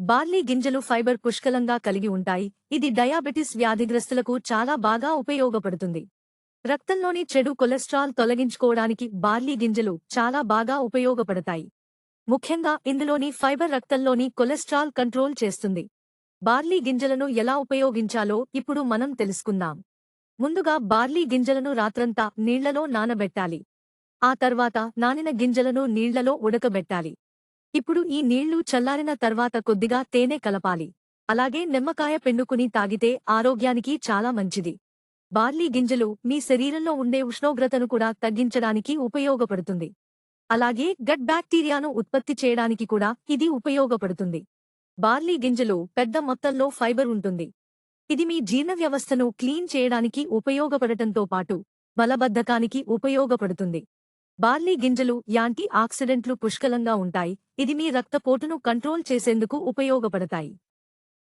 Barley గింజలు fibre పుష్కలంగా కలిగి ఉంటాయి. ఇది డయాబెటిస్ వ్యాధిగ్రస్తులకు చాలా బాగా ఉపయోగపడుతుంది. రక్తంలోని చెడు కొలెస్ట్రాల్ తొలగించుకోవడానికి బార్లీ గింజలు చాలా బాగా ఉపయోగపడతాయి. ముఖ్యంగా ఇందులోని ఫైబర్ రక్తంలోని కొలెస్ట్రాల్ కంట్రోల్ చేస్తుంది. బార్లీ గింజలను ఎలా ఉపయోగించాలో ఇప్పుడు మనం తెలుసుకుందాం. ముందుగా బార్లీ గింజలను రాత్రంతా నీళ్ళలో నానబెట్టాలి. ఆ తర్వాత నానిన గింజలను నీళ్ళలో ఉడకబెట్టాలి. ఇప్పుడు ఈ నీళ్ళు చల్లారిన తర్వాత కొద్దిగా తేనె కలపాలి. అలాగే నిమ్మకాయ పెండుకుని తాగితే ఆరోగ్యానికి చాలా మంచిది. బార్లీ గింజలు మీ శరీరంలో ఉండే ఉష్ణోగ్రతను కూడా తగ్గించడానికి ఉపయోగపడుతుంది. అలాగే గట్ బ్యాక్టీరియాను ఉత్పత్తి చేయడానికి కూడా ఇది ఉపయోగపడుతుంది. బార్లీ గింజలు పెద్ద మొత్తంలో ఫైబర్ ఉంటుంది. ఇది మీ జీర్ణ వ్యవస్థను క్లీన్ చేయడానికి ఉపయోగపడటంతో పాటు బలబద్ధకానికి ఉపయోగపడుతుంది. బార్లీ గింజలు యాంటీ ఆక్సిడెంట్లు పుష్కలంగా ఉంటాయి. ఇది మీ రక్తపోటును కంట్రోల్ చేసేందుకు ఉపయోగపడతాయి.